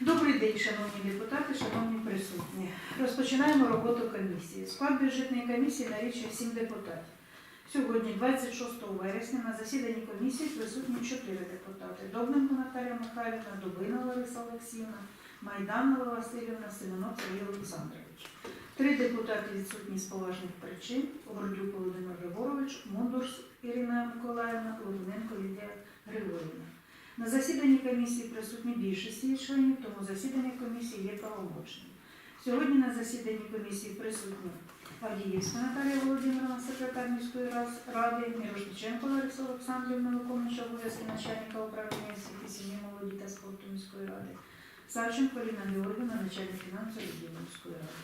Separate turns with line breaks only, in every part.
Добрий день, шановні депутати, шановні присутні. Розпочинаємо роботу комісії. Склад бюджетної комісії налічує 7 депутатів. Сьогодні, 26 вересня, на засіданні комісії присутні 4 депутати. Добненко Наталія Михайлівна, Дубина Лариса Олексіївна, Майдан Олега Васильівна, Семенов Сергій Олександрович. Три депутати відсутні з поважних причин. Гордюк Володимир Григорович, Мундурс Ірина Миколаївна, Логвиненко Лідія Григорівна. На засіданні комісії присутні більшість її членів, тому засідання комісії є правомочним. Сьогодні на засіданні комісії присутні Авдіївська Наталія Володимировна, секретар міської ради, Мірошниченко Лариса Олександрівна, виконуюча обов'язки начальника управління освіти, сім'ї, молоді та спорту міської ради, Савченко Ліна Георгівна, начальник фінансового відділу міської ради.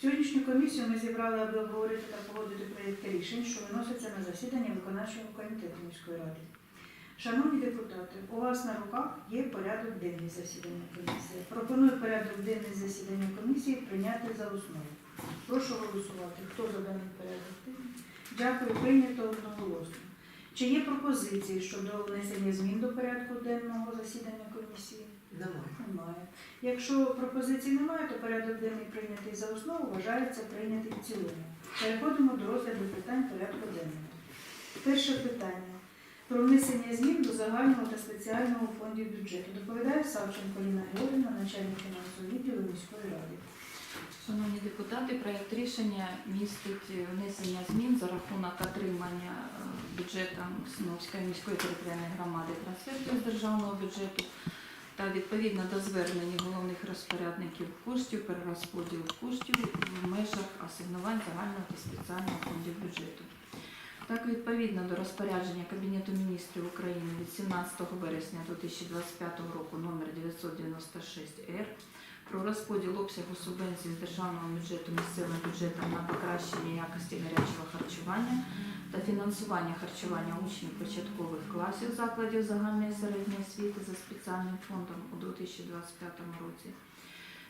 Сьогоднішню комісію ми зібрали, аби обговорити та погодити проєкти рішень, що виносяться на засідання виконавчого комітету міської ради. Шановні депутати, у вас на руках є порядок денний засідання комісії. Пропоную порядок денний засідання комісії прийняти за основу. Прошу голосувати. Хто за даний порядок денний? Дякую, прийнято одноголосно. Чи є пропозиції щодо внесення змін до порядку денного засідання комісії?
Немає.
Немає. Якщо пропозицій немає, то порядок денний прийнятий за основу вважається прийнятий в цілому. Переходимо до розгляду питань порядку денного. Перше питання про внесення змін до загального та спеціального фондів бюджету. Доповідає Савченко Ліна Георгівна, начальник фінансового відділу міської ради.
Шановні депутати, проект рішення містить внесення змін за рахунок отримання е, бюджетом Сновської міської територіальної громади трансфертів з державного бюджету та відповідно до звернень головних розпорядників коштів, перерозподілу коштів в межах асигнувань загального та спеціального фондів бюджету. Так, відповідно до розпорядження Кабінету міністрів України від 17 вересня 2025 року номер 996 р про розподіл обсягу субвенцій з державного бюджету місцевим бюджетом на покращення якості гарячого харчування та фінансування харчування учнів початкових класів закладів загальної середньої освіти за спеціальним фондом у 2025 році.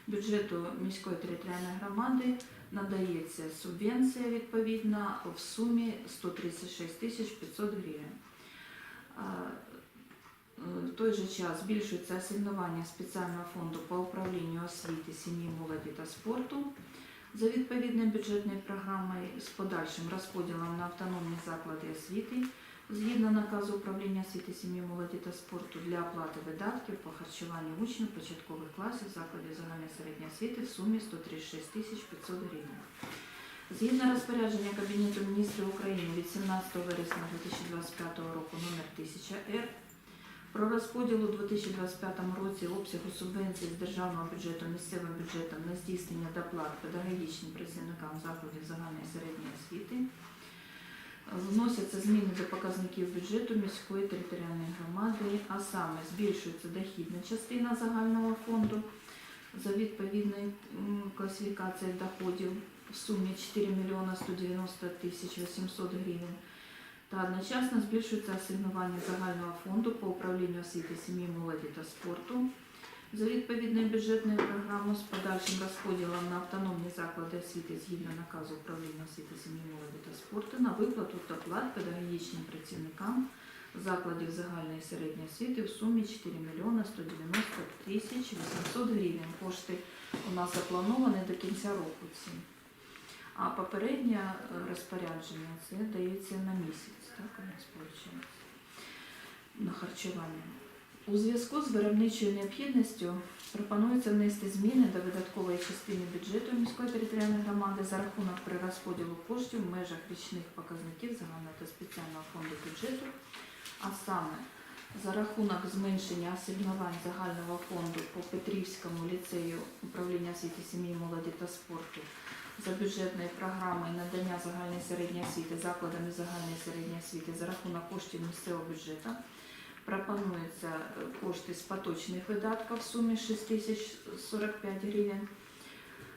Бюджету міської територіальної громади надається субвенція відповідна в сумі 136 тисяч 500 гривень. Е, В той же час збільшується асигнування спеціального фонду по управлінню освіти, сім'ї, молоді та спорту за відповідною бюджетною програмою з подальшим розподілом на автономні заклади освіти згідно наказу управління освіти, сім'ї, молоді та спорту для оплати видатків по харчуванню учнів початкових класів закладів загальної середньої освіти в сумі 136 тисяч 500 гривень. Згідно розпорядження Кабінету міністрів України від 17 вересня 2025 року номер 1000 Р про розподіл у 2025 році обсягу субвенцій з державного бюджету місцевим бюджетом на здійснення доплат педагогічним працівникам закладів загальної середньої освіти вносяться зміни до показників бюджету міської територіальної громади, а саме збільшується дохідна частина загального фонду за відповідною класифікацією доходів в сумі 4 мільйона 190 тисяч 800 гривень. Та одночасно збільшується асигнування загального фонду по управлінню освіти, сім'ї, молоді та спорту за відповідною бюджетною програмою з подальшим розподілом на автономні заклади освіти згідно наказу управління освіти, сім'ї, молоді та спорту на виплату доплат педагогічним працівникам закладів загальної середньої освіти в сумі 4 мільйона 190 тисяч 800 гривень. Кошти у нас заплановані до кінця року ці. А попереднє е, розпорядження це дається на місяць, так у нас виходить, на харчування. У зв'язку з виробничою необхідністю пропонується внести зміни до видаткової частини бюджету міської територіальної громади за рахунок перерозподілу коштів в межах річних показників загального та спеціального фонду бюджету, а саме за рахунок зменшення асигнувань загального фонду по Петрівському ліцею управління освіти сім'ї, молоді та спорту за бюджетною програмою надання загальної середньої освіти закладами загальної середньої освіти за рахунок коштів місцевого бюджету пропонується е, кошти з поточних видатків в сумі 6 тисяч 45 гривень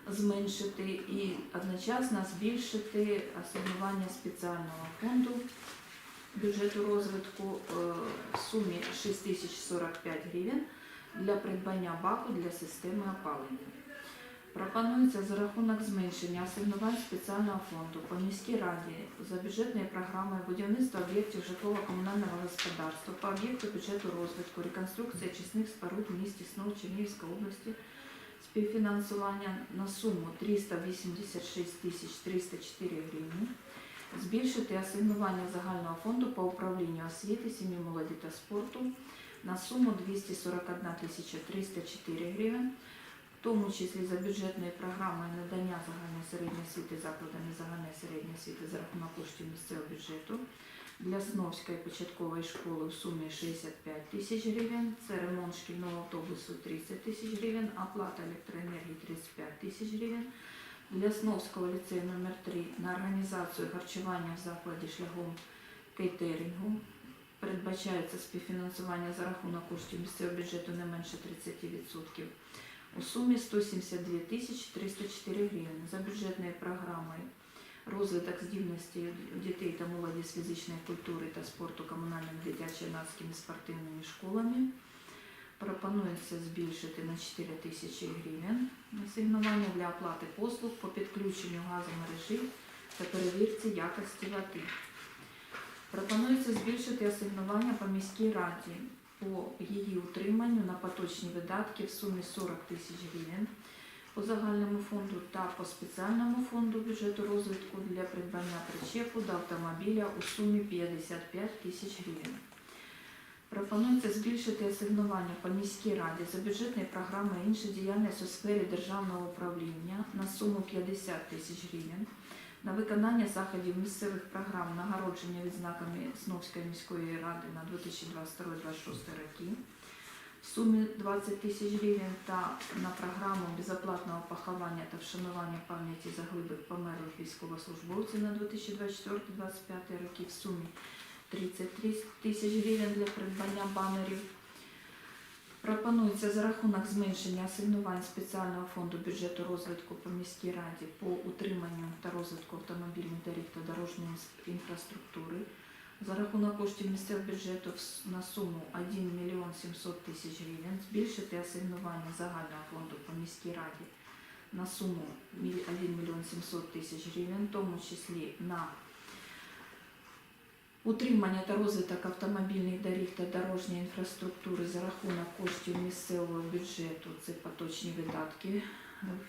зменшити і одночасно збільшити асигнування спеціального фонду бюджету розвитку е, в сумі 6 тисяч 45 гривень для придбання баку для системи опалення. Пропонується за рахунок зменшення асигнувань спеціального фонду по міській раді за бюджетною програмою будівництва об'єктів житлово-комунального господарства по об'єкту бюджету розвитку, реконструкція очисних споруд в місті Снов Чернігівської області співфінансування на суму 386 тисяч 304 гривні. Збільшити асигнування загального фонду по управлінню освіти, сім'ї, молоді та спорту на суму 241 тисяча 304 гривень, тому числі за бюджетною програмою надання загальної середньої освіти закладами загальної середньої освіти за рахунок коштів місцевого бюджету для Сновської початкової школи в сумі 65 тисяч гривень, це ремонт шкільного автобусу 30 тисяч гривень, оплата електроенергії 35 тисяч гривень. Для Сновського ліцею номер 3 на організацію харчування в закладі шляхом кейтерингу передбачається співфінансування за рахунок коштів місцевого бюджету не менше 30% у сумі 172 304 гривень за бюджетною програмою розвиток здібності дітей та молоді з фізичної культури та спорту комунальними дитячо-юнацькими спортивними школами. Пропонується збільшити на 4 тисячі гривень асигнування для оплати послуг по підключенню газомережі та перевірці якості води. Пропонується збільшити асигнування по міській раді по її утриманню на поточні видатки в сумі 40 тисяч гривень по загальному фонду та по спеціальному фонду бюджету розвитку для придбання причепу до автомобіля у сумі 55 тисяч гривень. Пропонується збільшити асигнування по міській раді за бюджетною програмою інша діяльність у сфері державного управління на суму 50 тисяч гривень на виконання заходів місцевих програм нагородження відзнаками Сновської міської ради на 2022-2026 роки в сумі 20 тисяч гривень та на програму безоплатного поховання та вшанування пам'яті загиблих померлих військовослужбовців на 2024-2025 роки в сумі 33 тисяч гривень для придбання банерів. Пропонується за рахунок зменшення асигнувань спеціального фонду бюджету розвитку по міській раді по утриманню та розвитку автомобільних доріг та дорожньої інфраструктури. За рахунок коштів місцевого бюджету на суму 1 мільйон 700 тисяч гривень, збільшити асигнування загального фонду по міській раді на суму 1 мільйон 700 тисяч гривень, в тому числі на утримання та розвиток автомобільних доріг та дорожньої інфраструктури за рахунок коштів місцевого бюджету, це поточні видатки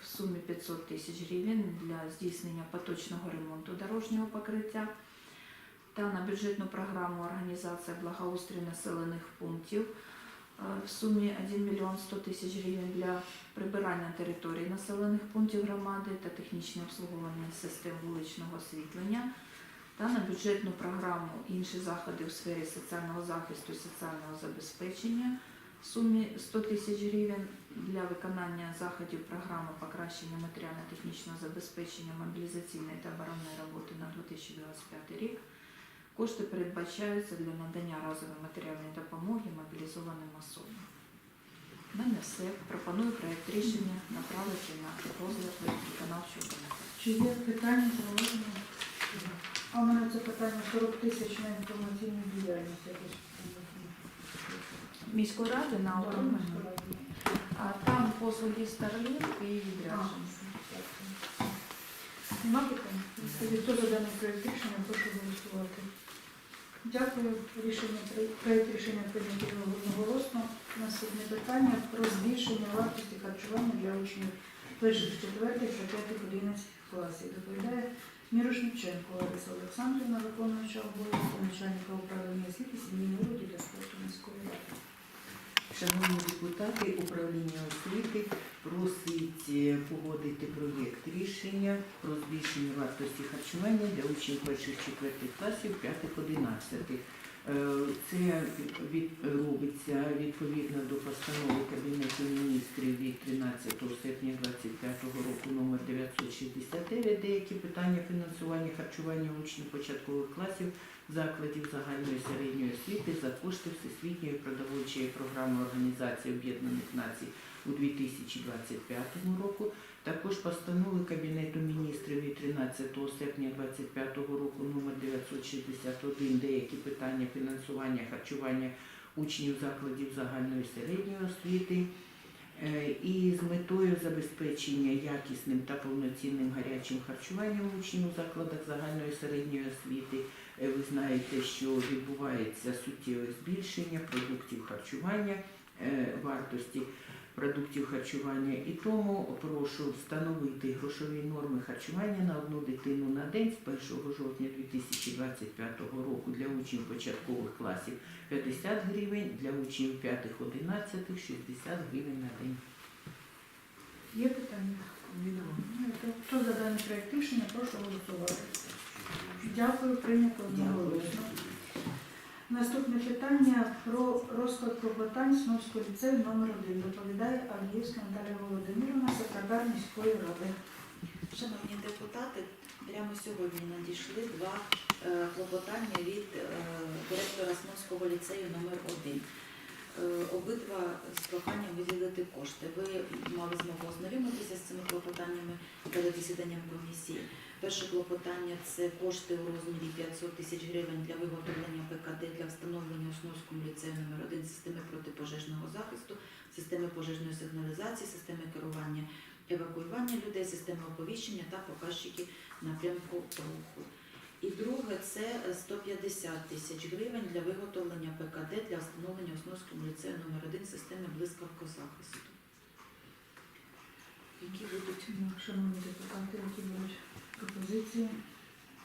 в сумі 500 тисяч гривень для здійснення поточного ремонту дорожнього покриття. Та на бюджетну програму організація благоустрою населених пунктів е, в сумі 1 мільйон 100 тисяч гривень для прибирання територій населених пунктів громади та технічне обслуговування систем вуличного освітлення та на бюджетну програму інші заходи у сфері соціального захисту і соціального забезпечення в сумі 100 тисяч гривень для виконання заходів програми покращення матеріально-технічного забезпечення мобілізаційної та оборонної роботи на 2025 рік. Кошти передбачаються для надання разової матеріальної допомоги мобілізованим особам. У мене все. Пропоную проєкт рішення направити на розгляд виконавчого комітету.
Чи є питання? А у мене це питання 40 тисяч на інформаційну діяльність.
Міської ради на
ради.
А там послуги Старлінк і відрядження.
Нема питань? Тоді хто за даний проєкт рішення, прошу голосувати. Дякую. Рішення проєкт рішення прийнято одноголосно. Наступне питання про збільшення вартості харчування для учнів перших, четвертих та п'ятих одинадцятих класів. Доповідає Мірошниченко Лариса Олександрівна, виконуюча обов'язки начальника управління освіти, сім'ї, молоді та спорту міської ради.
Шановні депутати, управління освіти просить е, погодити проєкт рішення про збільшення вартості харчування для учнів перших четвертих класів, п'ятих одинадцятих. Е, Це від, робиться відповідно до постанови Кабінету міністрів від 13 серпня 2025 року номер 969 деякі питання фінансування харчування учнів початкових класів закладів загальної середньої освіти за кошти Всесвітньої продовольчої програми Організації Об'єднаних Націй у 2025 року. Також постанови Кабінету міністрів від 13 серпня 2025 року номер 961 деякі питання фінансування харчування учнів закладів загальної середньої освіти. Е, І з метою забезпечення якісним та повноцінним гарячим харчуванням учнів у закладах загальної середньої освіти, е, ви знаєте, що відбувається суттєве збільшення продуктів харчування, е, вартості продуктів харчування. І тому прошу встановити грошові норми харчування на одну дитину на день з 1 жовтня 2025 року для учнів початкових класів 50 гривень, для учнів 5-11 60 гривень на день.
Є питання? Ну, Хто за даний проект рішення, прошу голосувати. Дякую, прийнято одноголосно. Наступне питання про розклад клопотань Сновського ліцею номер 1 Доповідає Аліївська Наталія Володимирівна, секретар міської ради.
Шановні депутати, прямо сьогодні надійшли два е, клопотання від е, директора Сновського ліцею номер 1 Е, Обидва з проханням виділити кошти. Ви мали змогу ознайомитися з цими клопотаннями перед засіданням комісії. Перше клопотання це кошти у розмірі 500 тисяч гривень для виготовлення ПКД для встановлення у Сновському ліцею номер 1 системи протипожежного захисту, системи пожежної сигналізації, системи керування евакуювання людей, системи оповіщення та показчики напрямку руху. І друге це 150 тисяч гривень для виготовлення ПКД для встановлення Основському ліцею номер 1 системи блискавкозахисту. Які будуть
Ну, Шановні депутати, які будуть пропозиції?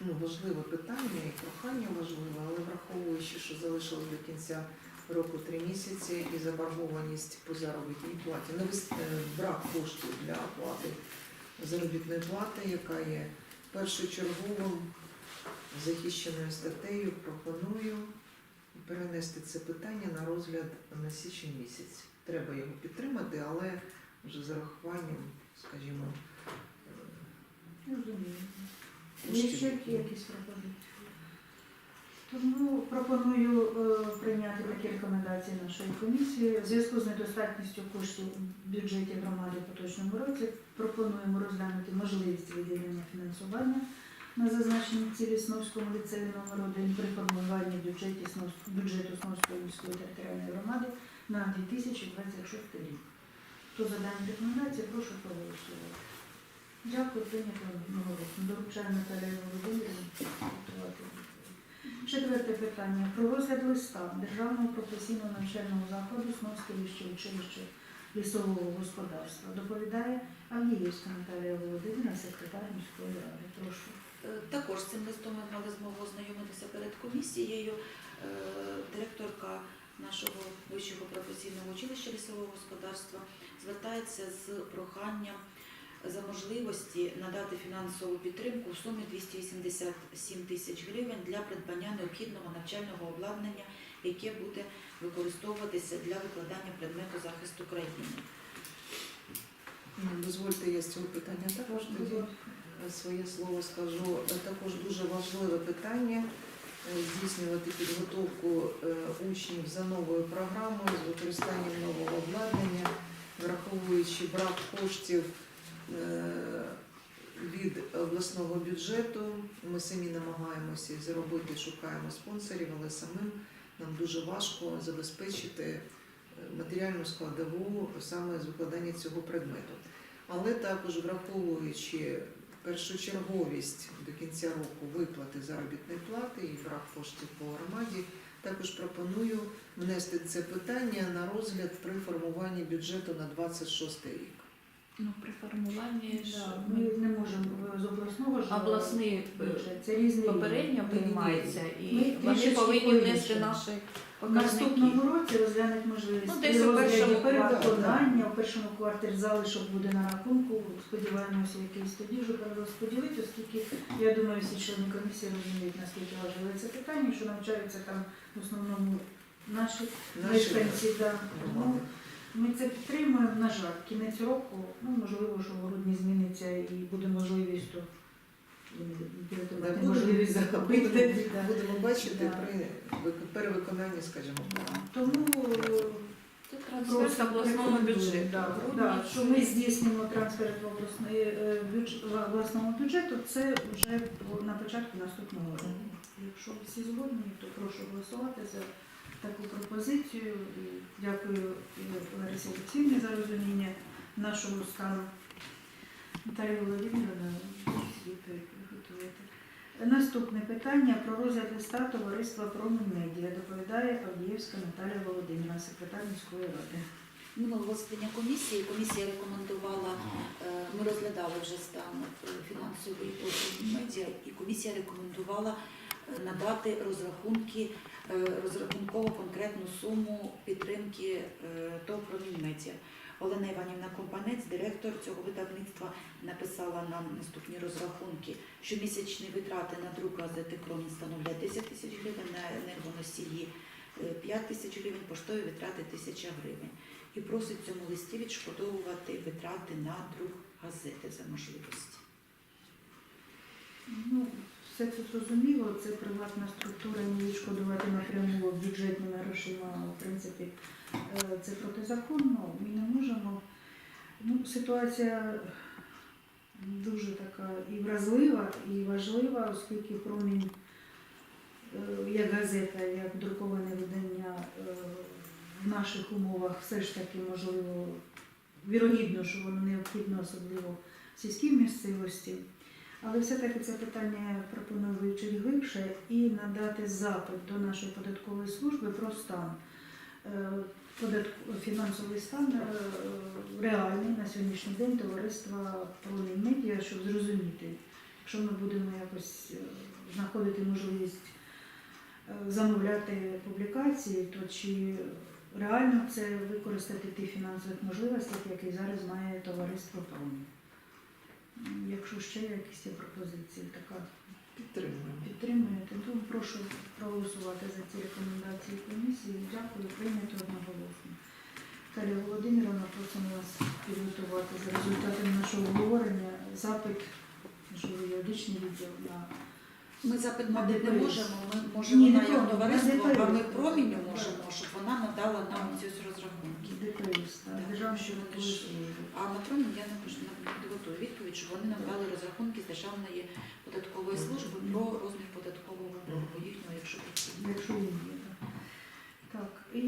Ну, важливе питання і прохання важливе, але враховуючи, що залишилось до кінця року три місяці і заборгованість по заробітній платі, не вис- е, брак коштів для оплати заробітної плати, яка є першочерговим захищеною статтею, пропоную перенести це питання на розгляд на січень місяць. Треба його підтримати, але вже з урахуванням, скажімо, е,
Розумію. Є ще якісь пропозиції? Тому пропоную е, прийняти такі рекомендації нашої комісії. В зв'язку з недостатністю коштів в бюджеті громади в поточному році пропонуємо розглянути можливість виділення фінансування на зазначені цілі Сновському ліцею номер 1 при формуванні бюджеті бюджету Сновської міської територіальної громади на 2026 рік. Хто за дані рекомендації, прошу проголосувати. Дякую, прийнято одноголосно. Доручаю Наталії Володимирівні. Четверте питання. Про розгляд листа Державного професійного навчального закладу Сновське вище училище лісового господарства. Доповідає Авдіївська Наталія Володимирівна, секретар міської ради. Прошу.
Е, Також цим листом ми мали змогу ознайомитися перед комісією. Е, Директорка нашого вищого професійного училища лісового господарства звертається з проханням за можливості надати фінансову підтримку в сумі 287 тисяч гривень для придбання необхідного навчального обладнання, яке буде використовуватися для викладання предмету захисту країни.
Ну, Дозвольте, я з цього питання також тоді своє слово скажу. Е, Також дуже важливе питання е, здійснювати підготовку е, учнів за новою програмою з використанням нового обладнання, враховуючи брак коштів е, від обласного бюджету. Ми самі намагаємося їх заробити, шукаємо спонсорів, але самим нам дуже важко забезпечити е, матеріальну складову саме з викладання цього предмету. Але також враховуючи першочерговість до кінця року виплати заробітної плати і брак коштів по громаді, також пропоную внести це питання на розгляд при формуванні бюджету на 26 рік.
Ну, при формуванні ж
Да, Ми не можемо з обласного ж
обласний е,
бюджет. Це різний
попередньо
рівень.
приймається,
Ми
і вони
трішечки
повинні внести наші
В
показники.
наступному році розглянуть можливість
Ну, десь у
розгляді
першому
перевиконання, у першому квартирі залишок буде на рахунку. Сподіваємося, якийсь тоді вже перерозподілити, оскільки я думаю, всі члени комісії розуміють, наскільки важливе це питання, що навчаються там в основному наші
Наші
мешканці. Да. Тому
громади.
Ми це підтримуємо. На жаль, кінець року, ну можливо, що в грудні зміниться і буде можливість, то
Да,
можливість захопити.
будемо-
Да.
Будемо бачити
Да.
при вик- перевиконанні, скажімо.
Да. Тому
Це трансфер з обласного бюджету.
Да, да, що ми здійснимо трансфер в обласний е, бюдж- в обласному бюджету, це вже на початку наступного року. Якщо всі згодні, то прошу голосувати за таку пропозицію. І Дякую Ларисі Олексіївні за розуміння нашого стану. Наталія Володимирівна, готуєте. Наступне питання про розгляд листа товариства «Промінмедіа» доповідає Авдіївська Наталія Володимирівна, секретар міської ради.
Минулого засідання комісії комісія рекомендувала, е, ми розглядали вже стан е, фінансовий медіа, і комісія рекомендувала е, надати розрахунки, розрахунково конкретну суму підтримки е, ТОВ «Промінмедіа». Олена Іванівна Компанець, директор цього видавництва, написала нам наступні розрахунки. Щомісячні витрати на друк газети «Кромінь» становлять 10 тисяч гривень, на енергоносії е, 5 тисяч гривень, поштові витрати 1000 гривень і просить в цьому листі відшкодовувати витрати на друк газети за можливості.
Ну, все це зрозуміло, це приватна структура, не відшкодувати напряму бюджетними грошима, в принципі, е, це протизаконно, ми не можемо. Ну, ситуація дуже така і вразлива, і важлива, оскільки промінь е, як газета, як друковане видання е, в наших умовах все ж таки можливо, вірогідно, що воно необхідно, особливо в сільській місцевості. Але все-таки це питання пропоную вивчити глибше і надати запит до нашої податкової служби про стан. Е, Фінансовий стан е, реальний на сьогоднішній день товариства «Промінь медіа, щоб зрозуміти, якщо ми будемо якось е, знаходити можливість замовляти публікації, то чи реально це використати ті фінансових можливостей, які зараз має товариство «Промінь». Якщо ще якісь є пропозиції, така
Підтримуємо.
підтримуєте, то прошу проголосувати за ці рекомендації комісії. Дякую, прийнято одноголосно. Наталія Володимировна, просимо вас підготувати за результатами нашого обговорення запит, можливо, юридичний відділ на
Ми запит мати не можемо, ми можемо
Ні, не
на як
промінь,
товариство, а ми
ДПС.
промінню можемо, щоб вона надала нам ці розрахунки.
ДПС,
Так, що вони ж- А на промінь я напишу на готую відповідь, що вони нам дали розрахунки з Державної податкової служби про розмір податкового боргу їхнього, якщо потрібно.
Якщо він є. так. Так, і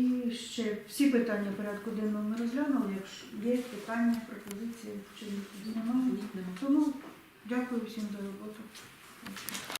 ще всі питання порядку денного ми розглянули. Якщо є питання, пропозиції, чи немає, тому дякую всім за роботу.